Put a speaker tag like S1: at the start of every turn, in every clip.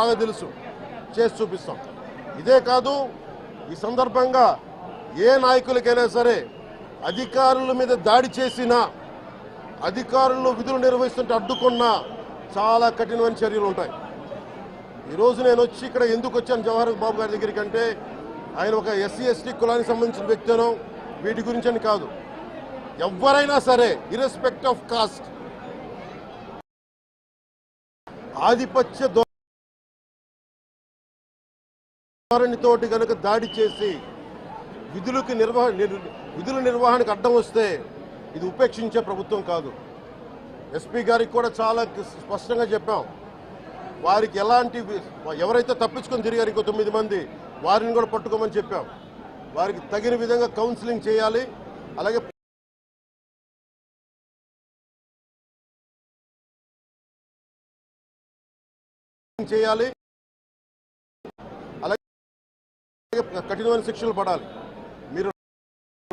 S1: బాగా తెలుసు. చేసి చూపిస్తాం. ఇదే కాదు ఈ సందర్భంగా ఏ నాయకులకైనా సరే అధికారుల మీద దాడి చేసినా అధికారులు విధులు నిర్వహిస్తుంటే అడ్డుకున్నా చాలా కఠినమైన చర్యలు ఉంటాయి. ఈరోజు నేను వచ్చి ఇక్కడ ఎందుకు వచ్చాను జవహర్ బాబు గారి దగ్గరికి అంటే ఆయన ఒక ఎస్సీ ఎస్టీ కులానికి సంబంధించిన వ్యక్తినో వీటి గురించి అని కాదు. ఎవరైనా సరే ఇరెస్పెక్ట్ ఆఫ్ కాస్ట్ ఆధిపత్య ధోరణితోటి కనుక దాడి చేసి విధులకు నిర్వహ విధుల నిర్వహణకు అడ్డం వస్తే ఇది ఉపేక్షించే ప్రభుత్వం కాదు. ఎస్పీ గారికి కూడా చాలా స్పష్టంగా చెప్పాం. వారికి ఎలాంటి ఎవరైతే తప్పించుకొని తిరిగారు ఇంకో తొమ్మిది మంది వారిని కూడా పట్టుకోమని చెప్పాం. వారికి తగిన విధంగా కౌన్సిలింగ్ చేయాలి. అలాగే చేయాలి. కఠినమైన శిక్షలు పడాలి. మీరు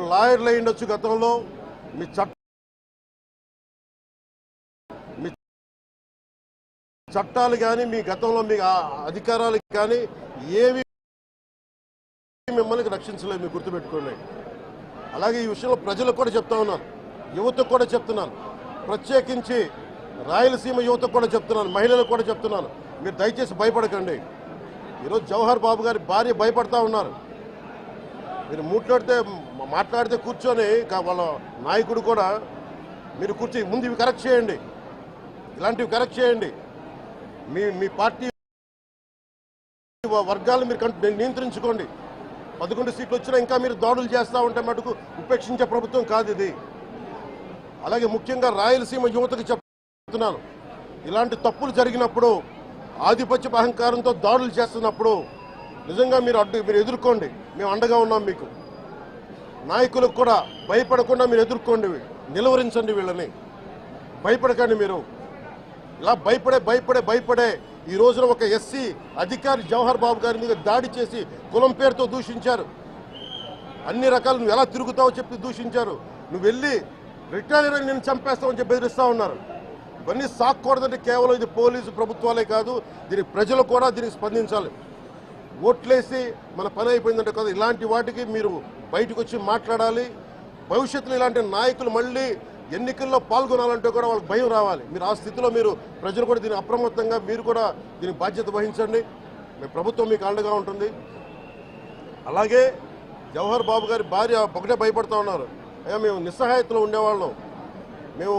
S1: లాయర్లు అయి ఉండొచ్చు గతంలో. మీ చట్ట మీ చట్టాలు కానీ మీ గతంలో మీ అధికారాలు కానీ ఏవి మిమ్మల్ని రక్షించలేదు మీరు గుర్తుపెట్టుకోండి. అలాగే ఈ విషయంలో ప్రజలకు కూడా చెప్తా ఉన్నాను. యువతకు కూడా చెప్తున్నాను. ప్రత్యేకించి రాయలసీమ యువతకు కూడా చెప్తున్నాను. మహిళలకు కూడా చెప్తున్నాను. మీరు దయచేసి భయపడకండి. ఈరోజు జవహర్ బాబు గారి భార్య భయపడతా ఉన్నారు. మీరు మాట్లాడితే మాట్లాడితే కూర్చొని వాళ్ళ నాయకుడు కూడా మీరు కూర్చొని ముందు ఇవి కరెక్ట్ చేయండి. ఇలాంటివి కరెక్ట్ చేయండి. మీ మీ పార్టీ వర్గాలు మీరు నియంత్రించుకోండి. పదకొండు సీట్లు వచ్చినా ఇంకా మీరు దాడులు చేస్తూ ఉంటే మటుకు ఉపేక్షించే ప్రభుత్వం కాదు ఇది. అలాగే ముఖ్యంగా రాయలసీమ యువతకు చెప్తున్నాను. ఇలాంటి తప్పులు జరిగినప్పుడు ఆధిపత్య అహంకారంతో దాడులు చేస్తున్నప్పుడు నిజంగా మీరు అడ్డు మీరు ఎదుర్కోండి. మేము అండగా ఉన్నాం మీకు. నాయకులకు కూడా భయపడకుండా మీరు ఎదుర్కోండి. నిలువరించండి వీళ్ళని. భయపడకండి మీరు. ఇలా భయపడే భయపడే భయపడే ఈ రోజున ఒక ఎస్సీ అధికారి జవహర్ బాబు గారి మీద దాడి చేసి కులం పేరుతో దూషించారు. అన్ని రకాలు నువ్వు ఎలా తిరుగుతావో చెప్పి దూషించారు. నువ్వు వెళ్ళి రిటైర్ అని నేను చంపేస్తామని చెప్పి బెదిరిస్తా ఉన్నారు. ఇవన్నీ సాక్కూడదంటే కేవలం ఇది పోలీసు ప్రభుత్వాలే కాదు దీనికి ప్రజలు కూడా దీనికి స్పందించాలి. ఓట్లేసి మన పని అయిపోయిందంటే కదా ఇలాంటి వాటికి మీరు బయటకు వచ్చి మాట్లాడాలి. భవిష్యత్తులో ఇలాంటి నాయకులు మళ్ళీ ఎన్నికల్లో పాల్గొనాలంటే కూడా వాళ్ళకి భయం రావాలి. మీరు ఆ స్థితిలో మీరు ప్రజలు కూడా దీని అప్రమత్తంగా మీరు కూడా దీని బాధ్యత వహించండి. మీ ప్రభుత్వం మీకు అండగా ఉంటుంది. అలాగే జవహర్ బాబు గారి భార్య ఒకటే భయపడతా ఉన్నారు. అయ్యా మేము నిస్సహాయతలో ఉండేవాళ్ళం. మేము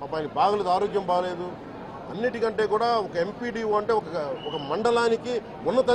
S1: పాప బాగలేదు ఆరోగ్యం బాగలేదు అన్నిటికంటే కూడా ఒక ఎంపీడీఓ అంటే ఒక ఒక మండలానికి ఉన్నత